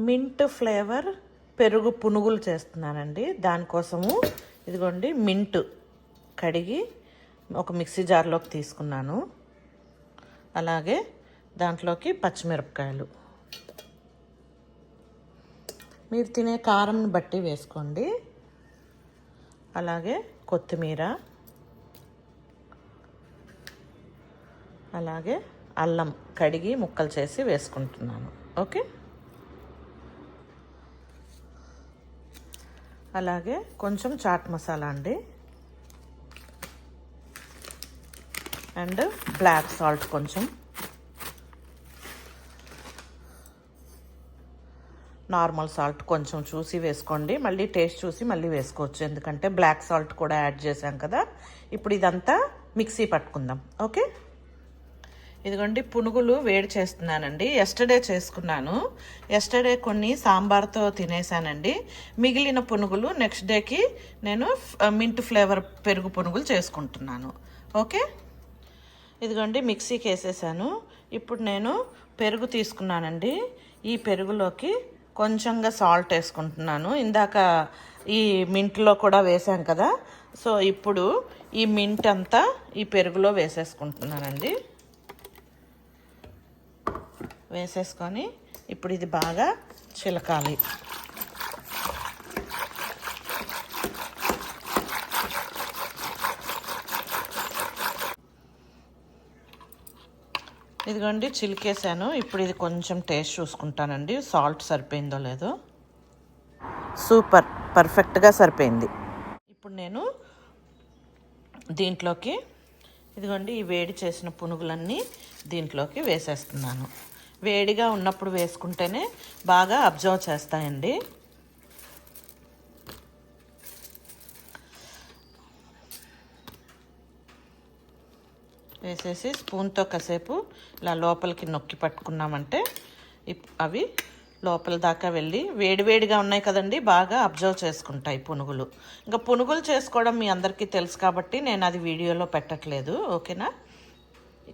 Mint flavour పెరుగు పునుగులు చేస్తున్నానండి. దానికోసము ఇదిగోండి మింట్ కడిగి ఒక మిక్సీ జార్లోకి తీసుకున్నాను. అలాగే దాంట్లోకి పచ్చిమిరపకాయలు. మీరు తినే కారంని బట్టి వేసుకోండి. అలాగే కొత్తిమీర. అలాగే అల్లం కడిగి ముక్కలు చేసి వేసుకుంటున్నాను. ఓకే? అలాగే కొంచెం చాట్ మసాలా అండి. అండ్ బ్లాక్ సాల్ట్ కొంచెం. నార్మల్ సాల్ట్ కొంచెం చూసి వేసుకోండి. మళ్ళీ టేస్ట్ చూసి మళ్ళీ వేసుకోవచ్చు. ఎందుకంటే బ్లాక్ సాల్ట్ కూడా యాడ్ చేసాం కదా. ఇప్పుడు ఇదంతా మిక్సీ పట్టుకుందాం. ఓకే? ఇదిగోండి పునుగులు వేడి చేస్తున్నానండి. ఎస్టర్డే చేసుకున్నాను. ఎస్టర్డే కొన్ని సాంబార్తో తినేసానండి మిగిలిన పునుగులు నెక్స్ట్ డేకి నేను మింట్ ఫ్లేవర్ పెరుగు పునుగులు చేసుకుంటున్నాను. ఓకే? ఇదిగోండి మిక్సీకి వేసేసాను ఇప్పుడు నేను పెరుగు తీసుకున్నానండి. ఈ పెరుగులోకి కొంచెంగా సాల్ట్ వేసుకుంటున్నాను. ఇందాక ఈ మింట్లో కూడా వేసాం కదా. సో ఇప్పుడు ఈ మింట్ అంతా ఈ పెరుగులో వేసేసుకుంటున్నానండి. వేసేసుకొని ఇప్పుడు ఇది బాగా చిలకాలి. ఇదిగోండి చిలికేసాను ఇప్పుడు ఇది కొంచెం టేస్ట్ చూసుకుంటానండి. సాల్ట్ సరిపోయిందో లేదో. సూపర్ పర్ఫెక్ట్గా సరిపోయింది. ఇప్పుడు నేను దీంట్లోకి ఇదిగోండి ఈ వేడి చేసిన పునుగులన్నీ దీంట్లోకి వేసేస్తున్నాను. వేడిగా ఉన్నప్పుడు వేసుకుంటేనే బాగా అబ్జర్వ్ చేస్తాయండి. వేసేసి స్పూన్తో కాసేపు ఇలా లోపలికి నొక్కి పట్టుకున్నామంటే ఇప్- అవి లోపల దాకా వెళ్ళి వేడివేడిగా ఉన్నాయి కదండి బాగా అబ్జర్వ్ చేసుకుంటాయి పునుగులు. ఇంకా పునుగులు చేసుకోవడం మీ అందరికీ తెలుసు కాబట్టి నేను అది వీడియోలో పెట్టట్లేదు ఓకేనా?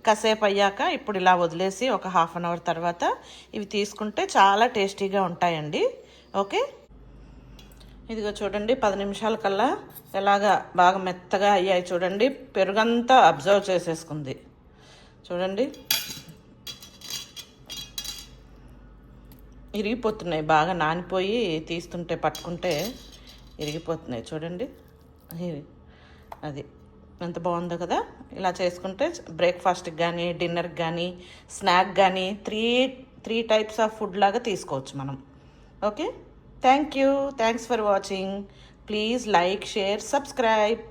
కాసేపు అయ్యాక ఇప్పుడు ఇలా వదిలేసి ఒక హాఫ్ అన్ అవర్ తర్వాత ఇవి తీసుకుంటే చాలా టేస్టీగా ఉంటాయండి. ఓకే? ఇదిగో చూడండి పది నిమిషాల కల్లా ఎలాగా బాగా మెత్తగా అయ్యాయి చూడండి. పెరుగంతా అబ్జర్వ్ చేసేసుకుంది. చూడండి. ఇరిగిపోతున్నాయి బాగా నానిపోయి తీస్తుంటే పట్టుకుంటే ఇరిగిపోతున్నాయి. చూడండి. అది. ఎంత బాగుందో కదా. ఇలా చేసుకుంటే బ్రేక్ఫాస్ట్కి కానీ డిన్నర్కి కానీ స్నాక్ కానీ three three types of food లాగా తీసుకోవచ్చు మనం. Okay thank you thanks for watching please like share subscribe